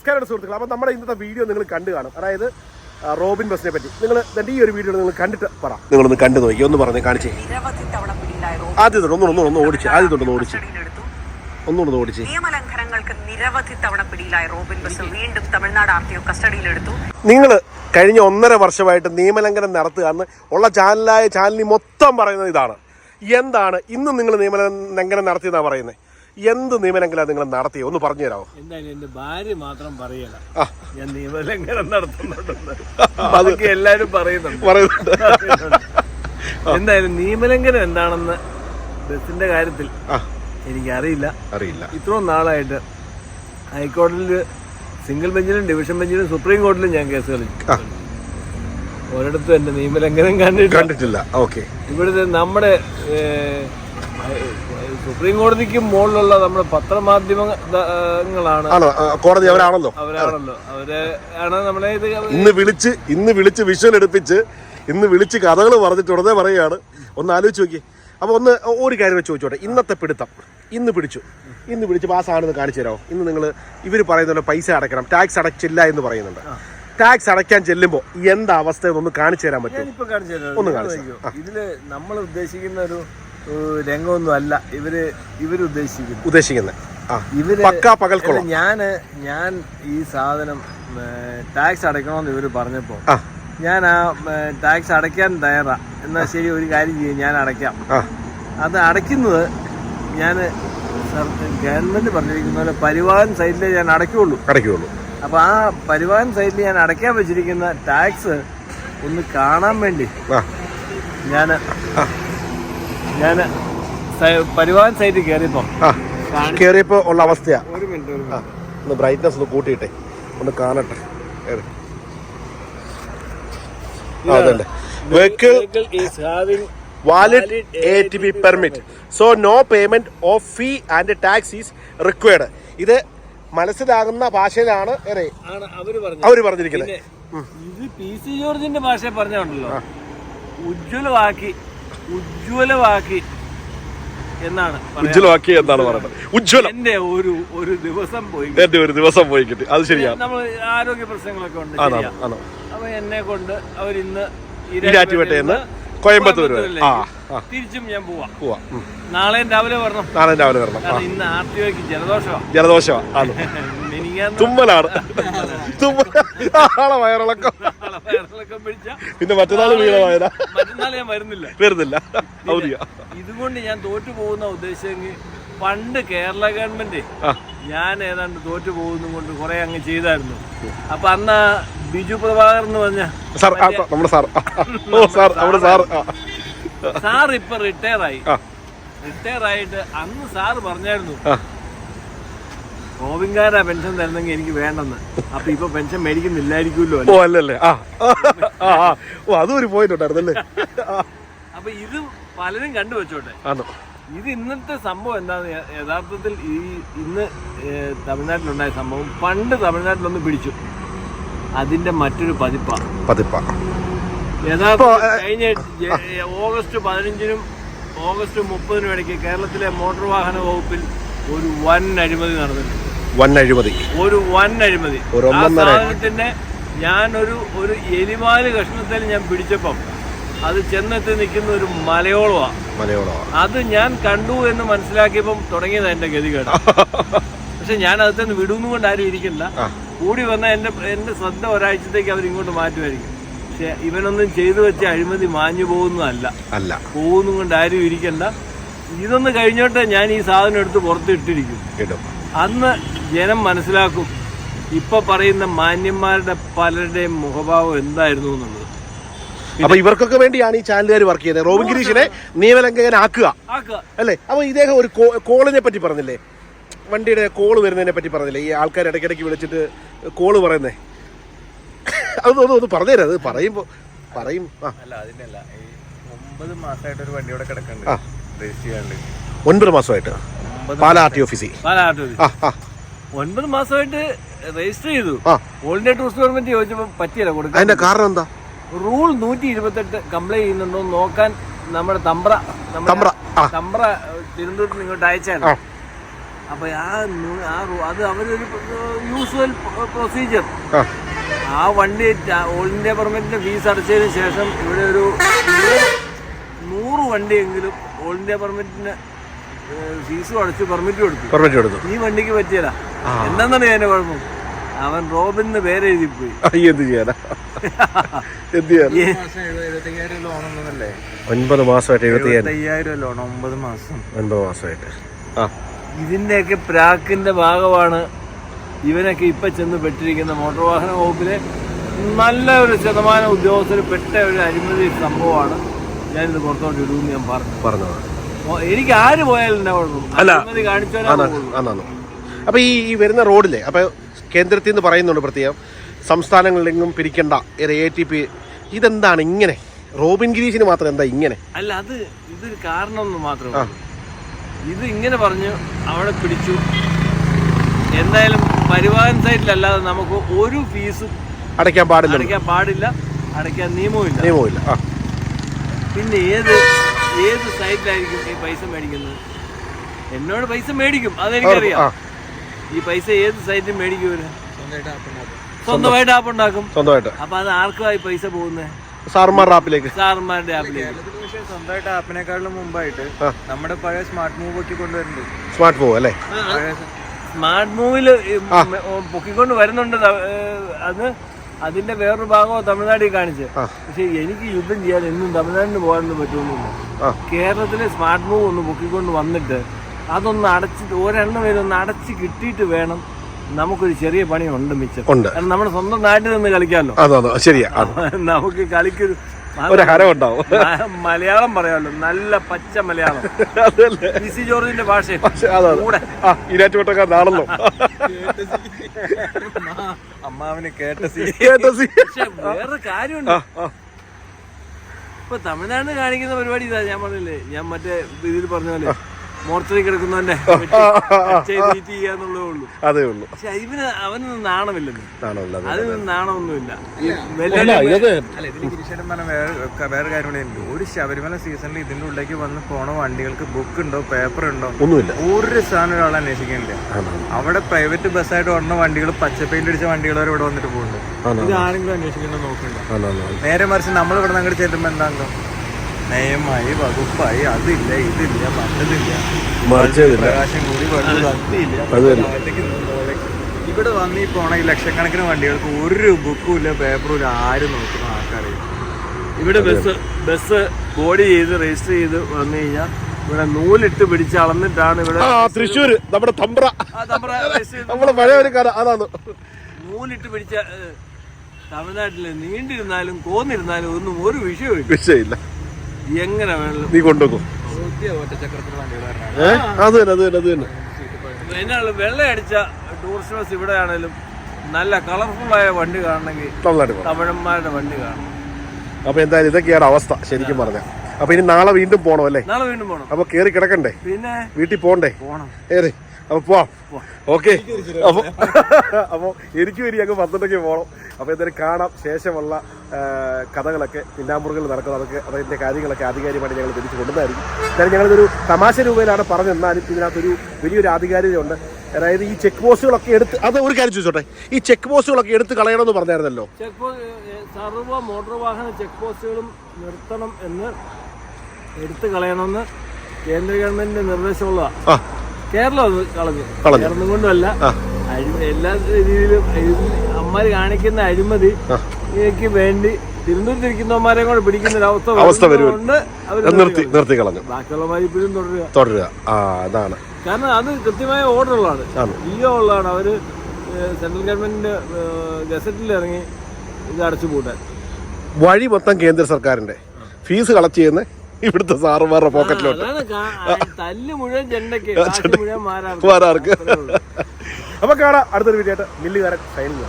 നമസ്കാരം സുഹൃത്തുക്കൾ അപ്പോൾ നമ്മുടെ ഇന്നത്തെ വീഡിയോ നിങ്ങൾ കണ്ടു കാണും. അതായത് റോബിൻ ബസിനെ പറ്റി. നിങ്ങൾ ഈ ഒരു വീഡിയോ നിങ്ങൾ കണ്ടിട്ട് പറ. നിങ്ങളൊന്ന് കണ്ടു നോക്കി ഒന്ന് പറഞ്ഞ് കാണിച്ചേ ആദ്യം തൊട്ട് ഒന്ന് ഒന്ന് ഒന്ന് ഓടിച്ച് ആദ്യം തൊട്ട് ഒന്ന് ഓടിച്ച്. ഒന്നുകൊണ്ട് ഒന്നുകൂടെ ഒന്ന് ഓടിച്ച്. നിയമലംഘനങ്ങൾക്ക് നിരവധി തവണ പിടിയിലായ റോബിൻ ബസ്. വീണ്ടും തമിഴ്നാട് ആർ ടി ഒ കസ്റ്റഡിയിലെടുത്തു നിങ്ങൾ കഴിഞ്ഞ ഒന്നര വർഷമായിട്ട് നിയമലംഘനം നടത്തുക എന്ന് ഉള്ള ചാനലായ ചാനലിൽ മൊത്തം പറയുന്നത് ഇതാണ്. എന്താണ്? ഇന്നും നിങ്ങൾ നിയമലംഘനം നടത്തിയെന്നാണ് പറയുന്നത്. എന്ത് നിയമലംഘനം നിങ്ങൾ നടത്തിയോ? ഒന്ന് പറഞ്ഞു തരാമോ എന്തായാലും എന്റെ ഭാര്യ മാത്രം പറയല ഞാൻ നിയമലംഘനം നടത്തുന്നുണ്ടെന്ന്. ബാക്കി എല്ലാരും പറയുന്നുണ്ട്. പറയുന്നുണ്ട്. എന്തായാലും നിയമലംഘനം എന്താണെന്ന് ബസിന്റെ കാര്യത്തിൽ എനിക്ക് അറിയില്ല അറിയില്ല. ഇത്രയും നാളായിട്ട് ഹൈക്കോടതിയിൽ സിംഗിൾ ബെഞ്ചിലും ഡിവിഷൻ ബെഞ്ചിലും സുപ്രീം കോടതിയിലും ഞാൻ കേസ് കളിച്ചു. ഒരിടത്തും എന്റെ നിയമലംഘനം കണ്ടിട്ടില്ല. കണ്ടിട്ടില്ല. ഓക്കെ. ഇവിടുത്തെ നമ്മുടെ സുപ്രീം കോടതിക്ക് മുകളിലുള്ള നമ്മുടെ പത്രമാധ്യമങ്ങളാണ്. കോടതി അവരാണല്ലോ. അവരാണല്ലോ. അവരെ ആണ് നമ്മളെ ഇത് ഇന്ന് വിളിച്ച് ഇന്ന് വിളിച്ച് വിഷ്വൽ എടുപ്പിച്ച് ഇന്ന് വിളിച്ച് കഥകൾ പറഞ്ഞിട്ട് ഉടനെ പറയുകയാണ്. ഒന്ന് ആലോചിച്ച് നോക്കി അപ്പോൾ ഒന്ന് ഒരു കാര്യം വെച്ച് ചോദിച്ചോട്ടെ. ഇന്നത്തെ പിടുത്തം. ഇന്ന് പിടിച്ചു. ഇന്ന് പിടിച്ച് ആ സാധനം കാണിച്ചു തരാമോ? ഇന്ന് നിങ്ങൾ ഇവർ പറയുന്നുണ്ട് പൈസ അടയ്ക്കണം. ടാക്സ് അടച്ചില്ല എന്ന് പറയുന്നുണ്ട്. ടാക്സ് അടയ്ക്കാൻ ചെല്ലുമ്പോൾ എന്താ അവസ്ഥ ഒന്ന് കാണിച്ചു തരാൻ പറ്റും ഒന്ന് കാണിച്ച് ഇതിൽ നമ്മൾ ഉദ്ദേശിക്കുന്ന ഒരു രംഗമൊന്നും അല്ല. ഇവർ ഇവർ ഉദ്ദേശിക്കുന്നത് ഇവർ പക്കാ പകൽക്കൊള്ളം ഞാൻ ഞാൻ ഈ സാധനം ടാക്സ് അടയ്ക്കണമെന്ന് ഇവർ പറഞ്ഞപ്പോ ഞാൻ ആ ടാക്സ് അടയ്ക്കാൻ തയ്യാറാ. എന്നാ ശരി ഒരു കാര്യം ചെയ്യും ഞാൻ അടയ്ക്കാം. അത് അടയ്ക്കുന്നത് ഞാൻ ഗവൺമെന്റ് പറഞ്ഞിരിക്കുന്ന പോലെ പരിവാഹൻ സൈറ്റിലേ ഞാൻ അടയ്ക്കുള്ളൂ. അടയ്ക്കുള്ളൂ. അപ്പൊ ആ പരിവാഹൻ സൈറ്റിൽ ഞാൻ അടയ്ക്കാൻ വെച്ചിരിക്കുന്ന ടാക്സ് ഒന്ന് കാണാൻ വേണ്ടി ഞാൻ ഞാൻ പരിവാഹൻ സൈറ്റിൽ കയറിയപ്പോ ആ കയറിയപ്പോൾ ഉള്ള അവസ്ഥയാ. ഒരു മിനിറ്റ് ഒരു ഒന്ന് ബ്രൈറ്റ്നസ് ഒന്ന് കൂട്ടിയിട്ടെ. ഒന്ന് കാണട്ടെ? അതല്ലേ. Vehicle is having valid A T B permit so no payment of fee and tax is required ഇത് മനസ്സിലാകുന്ന ഭാഷയിലാണ് അവർ അവർ പറഞ്ഞിരിക്കുന്നത്. ഇത് പി സി ജോർജിന്റെ ഭാഷ പറഞ്ഞുണ്ടല്ലോ ഉജ്ജ്വലമാക്കി ഉജ്ജ്വലമാക്കി എന്നാണ്. ഉജ്ജ്വലമാക്കി എന്നാണ് പറയുന്നത്. ഉജ്ജ്വലം. എന്റെ ഒരു ഒരു ദിവസം പോയി എന്റെ ഒരു ദിവസം പോയി കിട്ടി. അത് ശരിയാണ് നമ്മൾ ആരോഗ്യ പ്രശ്നങ്ങളൊക്കെ ഉണ്ട്. അപ്പൊ എന്നെ കൊണ്ട് അവരിന്ന് ഈരാറ്റുപേട്ടയിൽ നിന്ന് കോയമ്പത്തൂർ തിരിച്ചും ഞാൻ പോവാം. പോവാ. നാളെ രാവിലെ വരണം. നാളെ രാവിലെ വരണം. ഇന്ന് ആർ ടി ഒക്ക് ജലദോഷമാണ് ജലദോഷമാണ് തുമ്മലാണ്. തുമ്മൽ ആളെ വയറിളക്കം. പിന്നെ മറ്റന്നാൾ വീണമായതാ മറ്റന്നാൾ ഞാൻ വരുന്നില്ല. വരുന്നില്ല. അവധിയാ ഇതുകൊണ്ട് ഞാൻ തോറ്റു പോകുന്ന ഉദ്ദേശമെങ്കിൽ പണ്ട് കേരള ഗവൺമെന്റ് ഞാൻ ഏതാണ്ട് തോറ്റു പോകുന്ന കൊണ്ട് കുറെ അങ്ങ് ചെയ്തായിരുന്നു. അപ്പൊ അന്ന് ബിജു പ്രഭാകർ എന്ന് പറഞ്ഞ സാർ നമ്മുടെ സാർ. ഓ സാർ നമ്മുടെ സാർ. ആ. സാർ ഇപ്പൊ റിട്ടയർ ആയി റിട്ടയർ ആയിട്ട് അന്ന് സാറ് പറഞ്ഞായിരുന്നു ആ. ഗോവിന്ദാരാ പെൻഷൻ തരുന്നെങ്കിൽ എനിക്ക് വേണ്ടെന്ന്. അപ്പൊ ഇപ്പൊ പെൻഷൻ മേടിക്കുന്നില്ലായിരിക്കുമല്ലോ ഓ അല്ലല്ലേ? ആ. ഓ അതും ഒരു പോയിന്റ് ഉണ്ടായിരുന്നല്ലേ? അപ്പൊ ഇത് പലരും കണ്ടുവച്ചോട്ടെ. ആണോ ഇത് ഇന്നത്തെ സംഭവം എന്താന്ന് യഥാർത്ഥത്തിൽ ഈ ഇന്ന് തമിഴ്നാട്ടിലുണ്ടായ സംഭവം പണ്ട് തമിഴ്നാട്ടിലൊന്ന് പിടിച്ചു. അതിന്റെ മറ്റൊരു പതിപ്പാണ് പതിപ്പാ. യഥാർത്ഥത്തിൽ കഴിഞ്ഞ ഓഗസ്റ്റ് പതിനഞ്ചിനും ഓഗസ്റ്റ് മുപ്പതിനും ഇടയ്ക്ക് കേരളത്തിലെ മോട്ടോർ വാഹന വകുപ്പിൽ ഒരു വൻ അഴിമതി നടന്നിട്ടുണ്ട്. വൻ അഴിമതി ഒരു വൻ അഴിമതി ആ സാധനത്തിന്റെ ഞാനൊരു ഒരു എലിമാൽ കഷ്ണത്തിൽ ഞാൻ പിടിച്ചപ്പം അത് ചെന്നെത്തി നിൽക്കുന്ന ഒരു മലയോളമാണ് മലയോളമാ അത് ഞാൻ കണ്ടു എന്ന് മനസ്സിലാക്കിയപ്പം തുടങ്ങിയത് എന്റെ ഗതികേട്. പക്ഷെ ഞാൻ അതിൽ നിന്ന് വിടുന്നു കൊണ്ട് ആരും ഇരിക്കില്ല കൂടി വന്ന എന്റെ എന്റെ ശ്രദ്ധ ഒരാഴ്ചത്തേക്ക് അവർ ഇങ്ങോട്ട് മാറ്റുമായിരിക്കും. പക്ഷെ ഇവനൊന്നും ചെയ്തു വെച്ച അഴിമതി മാഞ്ഞു പോകുന്നതല്ല. അല്ല. പോകുന്നു കൊണ്ട് ആരും ഇരിക്കണ്ട. ഇതൊന്ന് കഴിഞ്ഞോട്ട് ഞാൻ ഈ സാധനം എടുത്ത് പുറത്തിട്ടിരിക്കും കേട്ടോ അന്ന് ജനം മനസ്സിലാക്കും. ഇപ്പൊ പറയുന്ന മാന്യന്മാരുടെ പലരുടെയും മുഖഭാവം എന്തായിരുന്നു എന്നുള്ളത്. അപ്പൊ ഇവർക്കൊക്കെ വേണ്ടിയാണ് ഈ ചാനലുകാർ വർക്ക് ചെയ്യുന്നത്. റോബിൻ ഗിരീഷിനെ നിയമലംഘകനാക്കുക. ആക്കുക. അല്ലേ? അപ്പൊ ഇദ്ദേഹം ഒരു കോളിനെ പറ്റി പറഞ്ഞില്ലേ? വണ്ടിയുടെ കോൾ വരുന്നതിനെ പറ്റി പറഞ്ഞില്ലേ? ഈ ആൾക്കാർ ഇടയ്ക്കിടയ്ക്ക് വിളിച്ചിട്ട് കോൾ പറയുന്നേ. അതൊന്നും ഒന്ന് പറഞ്ഞുതരാം. അത് പറയുമ്പോ പറയും. അല്ല അതിനല്ല. ഈ ഒമ്പത് മാസമായിട്ട് ഒരു വണ്ടിയോടെ കിടക്കണ്ട് ആ. രജിസ്റ്റർ ചെയ്യാണ്ട് ഒൻപത് മാസമായിട്ട്. പാലാ ആർ ടി ഓഫീസിൽ. ഒൻപത് മാസമായിട്ട് രജിസ്റ്റർ ചെയ്തു. ഓൾഡേ ഓൾ ഇന്ത്യ ടൂറിസ്റ്റ് ഗവൺമെന്റ് ചോദിച്ചപ്പോൾ പറ്റിയല്ല കൊടുക്കാൻ. അതിന്റെ കാരണം എന്താ? റൂൾ നൂറ്റി ഇരുപത്തെട്ട് കംപ്ലൈന്റ് ചെയ്യുന്നുണ്ടോ നോക്കാൻ നമ്മുടെ തമ്പ്ര തമ്പ്ര തമ്പ്ര തിരുവനന്തപുരത്ത് ഇങ്ങോട്ട്. അയച്ചായിരുന്നു അപ്പൊ ആ ആ അത് അവരൊരു യൂസ്വൽ പ്രൊസീജിയർ ആ. വണ്ടി ഓൾ ഇന്ത്യ പെർമിറ്റിന്റെ ഫീസ് അടച്ചതിന് ശേഷം ഇവിടെ ഒരു നൂറ് വണ്ടിയെങ്കിലും ഓൾ ഇന്ത്യ പെർമിറ്റിന് ഫീസും അടച്ച് പെർമിറ്റ് കൊടുത്തു പെർമിറ്റ് കൊടുത്തു ഈ വണ്ടിക്ക് പറ്റിയല്ല എന്താണെന്നാണ് അതിന്റെ കുഴപ്പം? അവൻ റോബിന്ന് പേര് എഴുതി പോയി എന്ത് ചെയ്യാനാ? എന്ത് ഒന്നുമല്ലേ ഒൻപത് മാസമായിട്ട് എഴുപത്തി എഴുപത്തയ്യായിരം ലോൺ ഒമ്പത് മാസം. ഒൻപത് മാസമായിട്ട്. ആ. ഇതിന്റെയൊക്കെ പ്രാക്കിന്റെ ഭാഗമാണ് ഇവനൊക്കെ ഇപ്പൊ ചെന്ന് പെട്ടിരിക്കുന്ന മോട്ടോർ വാഹന വകുപ്പിലെ നല്ല ഒരു ശതമാനം ഉദ്യോഗസ്ഥർ പെട്ട ഒരു അഴിമതി സംഭവമാണ്. ഞാനിത് പുറത്തോട്ട് ഇടുമെന്ന് ഞാൻ പറഞ്ഞു. പറഞ്ഞത് എനിക്ക് ആര് പോയാലും എന്നാ. അഴിമതി കാണിച്ചാലേ പോകുള്ളൂ. ആന്നു അപ്പൊ ഈ ഈ വരുന്ന റോഡിലെ അപ്പോൾ കേന്ദ്രത്തിൽ നിന്ന് പറയുന്നുണ്ട് പ്രത്യേകം സംസ്ഥാനങ്ങളിലെങ്ങും പിരിക്കണ്ട എ ടി പി ഇതെന്താണ് ഇങ്ങനെ? റോബിൻ ഗിരീഷിന് മാത്രം എന്താ ഇങ്ങനെ? അല്ല അത് ഇത് കാരണം മാത്രം മാത്രമേ ഇത് ഇങ്ങനെ പറഞ്ഞു അവിടെ പിടിച്ചു. എന്തായാലും പരിവാഹൻ സൈറ്റിലല്ലാതെ നമുക്ക് ഒരു ഫീസും അടയ്ക്കാൻ പാടില്ല. അടയ്ക്കാൻ പാടില്ല. അടയ്ക്കാൻ നിയമവും ആ. പിന്നെ ഏത് ഏത് സൈറ്റിലായിരിക്കും ഈ പൈസ മേടിക്കുന്നത്? എന്നോട് പൈസ മേടിക്കും. അതെനിക്കറിയാം. ഈ പൈസ ഏത് സൈറ്റിൽ മേടിക്കൂല സ്വന്തമായിട്ട് ആപ്പ് ഉണ്ടാക്കും. സ്വന്തമായിട്ട് അപ്പൊ അത് ആർക്കുമായി പൈസ പോകുന്നത് സാർമാരുടെ ആപ്പിലേക്ക്. സാർമാരുടെ ആപ്പിലേക്ക്. പക്ഷേ സ്വന്തമായിട്ട് ആപ്പിനെക്കാളും മുമ്പായിട്ട് നമ്മുടെ പഴയ സ്മാർട്ട് മൂവ് ഒക്കെ കൊണ്ടുവരുന്നുണ്ട്. സ്മാർട്ട് മൂവ് അല്ലേ? സ്മാർട്ട് മൂവിൽ പൊക്കിക്കൊണ്ട് വരുന്നുണ്ട് അത് അതിന്റെ വേറൊരു ഭാഗമോ തമിഴ്നാട്ടിൽ കാണിച്ച്. ആ. പക്ഷെ എനിക്ക് യുദ്ധം ചെയ്യാൻ എന്നും തമിഴ്നാടിന് പോകാനൊന്നും പറ്റുമെന്നില്ല ആ. കേരളത്തിലെ സ്മാർട്ട് മൂവ് ഒന്ന് പൊക്കിക്കൊണ്ട് വന്നിട്ട് അതൊന്ന് അടച്ച് ഒരെണ്ണം വരെ ഒന്ന് അടച്ച് കിട്ടിയിട്ട് വേണം. നമുക്കൊരു ചെറിയ പണി ഉണ്ട് മിച്ചം. ഉണ്ട്. കാരണം നമ്മുടെ സ്വന്തം നാട്ടിൽ നിന്ന് കളിക്കാമല്ലോ. ശരിയാ. നമുക്ക് കളിക്കൊരു ഒരു മലയാളം പറയാമല്ലോ. നല്ല പച്ച മലയാളം. പി ജോർജിന്റെ ഭാഷ. കൂടെ. ഇരാറ്റുപേട്ടക്കാരനാണല്ലോ അമ്മാവിന് കേട്ട സീ കേട്ടോ സി? പക്ഷെ വേറെ കാര്യമുണ്ട്. ഇപ്പൊ തമിഴ്നാട് കാണിക്കുന്ന പരിപാടി ഇതാ ഞാൻ പറഞ്ഞില്ലേ? ഞാൻ മറ്റേ ഇതിൽ പറഞ്ഞ പോലെ മോർച്ചറി കിടക്കുന്നവന്റെ അതേ ഉള്ളൂ. പക്ഷെ ഇവന് അവനൊന്നും നാണമില്ലെന്ന്. അതിന് നാണമൊന്നുമില്ല. ഇതിൽ പറഞ്ഞ വേറെ വേറെ കാര്യം ഒരു ശബരിമല സീസണിൽ ഇതിന്റെ ഉള്ളിലേക്ക് വന്ന് പോണ വണ്ടികൾക്ക് ബുക്ക് ഉണ്ടോ പേപ്പർ ഉണ്ടോ? ഒന്നുമില്ല. ഒരു സാധനം ഒരാൾ അന്വേഷിക്കുന്നില്ല. അവിടെ പ്രൈവറ്റ് ബസ്സായിട്ട് ഓടുന്ന വണ്ടികൾ പച്ച പെയിന്റ് അടിച്ച വണ്ടികൾ വരെ ഇവിടെ വന്നിട്ട് പോകുന്നുണ്ട്. ഇത് ആരെങ്കിലും അന്വേഷിക്കണമെന്ന് നോക്കണ്ട. നേരെ മറിച്ച് നമ്മൾ ഇവിടെ നിന്ന് അങ്ങോട്ട് ചെല്ലുമ്പോൾ എന്താണല്ലോ? നിയമമായി വകുപ്പായി. അതില്ല ഇതില്ല മറ്റതില്ല. പ്രകാശം കൂടി വെള്ളം കത്തിയില്ല ഇവിടെ വന്ന് ഈ പോണ ഈ ലക്ഷക്കണക്കിന് വണ്ടികൾക്ക് ഒരു ബുക്കും ഇല്ല പേപ്പറും ഇല്ല ആരും നോക്കുന്ന ആൾക്കാരെയും ഇവിടെ ബസ് ബസ് ബോഡി ചെയ്ത് രജിസ്റ്റർ ചെയ്ത് വന്നു കഴിഞ്ഞാൽ ഇവിടെ നൂലിട്ട് പിടിച്ച് അളന്നിട്ടാണ് ഇവിടെ തൃശ്ശൂർ തൃശ്ശൂര് നമ്മുടെ തമ്പ്ര. നമ്മുടെ പഴയ ഒരു കഥ അതാണ്. നൂലിട്ട് പിടിച്ച തമിഴ്നാട്ടിൽ തമിഴ്നാട്ടിൽ നീണ്ടിരുന്നാലും കോന്നിരുന്നാലും ഒന്നും ഒരു വിഷയമില്ല വിഷയമില്ല. എങ്ങനെ വേണം നീ കൊണ്ടുവെക്കും. ഏഹ് അത് തന്നെ അത് തന്നെ അത് തന്നെ. എന്നാണ് വെള്ളയടിച്ച ടൂറിസ്റ്റ് ബസ് ഇവിടെ ആണെങ്കിലും നല്ല കളർഫുൾ ആയ വണ്ടി കാണണമെങ്കിൽ തമിഴന്മാരുടെ വണ്ടി കാണണം. അപ്പൊ എന്തായാലും ഇതൊക്കെയാണ് അവസ്ഥ ശരിക്കും പറഞ്ഞ. അപ്പൊ ഇനി നാളെ വീണ്ടും പോണോ അല്ലേ? നാളെ വീണ്ടും പോണം. അപ്പൊ കേറി കിടക്കണ്ടേ? പിന്നെ? വീട്ടിൽ പോണ്ടേ? പോണം. ഏറി അപ്പൊ പോവാം ഓക്കെ. അപ്പൊ അപ്പൊ എനിക്ക് വരി അങ്ങ് പന്ത്രണ്ടൊക്കെ പോകണം അപ്പൊ എന്തായാലും കാണാം. ശേഷമുള്ള കഥകളൊക്കെ പിന്നാമ്പുറങ്ങളിൽ നടക്കുന്നത് അതൊക്കെ അതിന്റെ കാര്യങ്ങളൊക്കെ ആധികാരികമായിട്ട് ഞങ്ങൾ തിരിച്ചു കൊണ്ടുവന്നായിരിക്കും എന്തായാലും ഞങ്ങളിതൊരു തമാശ രൂപയിലാണ് പറഞ്ഞു പറഞ്ഞെന്നാലും ഇതിനകത്തൊരു വലിയൊരു ആധികാരികതയുണ്ട്. അതായത് ഈ ചെക്ക് പോസ്റ്റുകളൊക്കെ എടുത്ത് അത് ഒരു കാര്യം ചോദിച്ചോട്ടെ? ഈ ചെക്ക് പോസ്റ്റുകളൊക്കെ എടുത്ത് കളയണമെന്ന് പറഞ്ഞായിരുന്നല്ലോ? ചെക്ക് പോസ്റ്റ് സർവ മോട്ടോർ വാഹന ചെക്ക് പോസ്റ്റുകളും നിർത്തണം എന്ന് എടുത്തു കളയണമെന്ന് കേന്ദ്ര ഗവൺമെന്റിന്റെ നിർദ്ദേശമുള്ളതാണ് കേരളം കളഞ്ഞു. കേരളം കൊണ്ടല്ല എല്ലാ രീതിയിലും അമ്മമാര് കാണിക്കുന്ന അഴിമതി വേണ്ടി തിരുവനന്തപുരത്തിരിക്കുന്നവന്മാരെ കൂടെ പിടിക്കുന്ന ഒരു അവസ്ഥ അവസ്ഥ വരുന്നുണ്ട് നിർത്തി നിർത്തി കളഞ്ഞു. ബാക്കിയുള്ളവന്മാർ ഇപ്പോഴും തുടരുക. തുടരുക. ആ അതാണ്. കാരണം അത് കൃത്യമായ ഓർഡറുള്ളതാണ് ഉള്ളതാണ്. ജിയോ ഉള്ളതാണ്. അവർ സെൻട്രൽ ഗവൺമെന്റിന്റെ ഗസറ്റിൽ ഇറങ്ങി ഇത് അടച്ചു പൂട്ടാൻ. വഴി മൊത്തം കേന്ദ്ര സർക്കാരിന്റെ. ഫീസ് കളക്ട് ചെയ്യുന്ന ഇവിടുത്തെ സാറുമാരുടെ പോക്കറ്റിലോട്ട്. തല്ല് മുഴുവൻ മാരാർക്ക്. അപ്പൊ കാണാം അടുത്തൊരു വീഡിയോ ആയിട്ട്. മില്ലുകാരൻ സൈനിങ്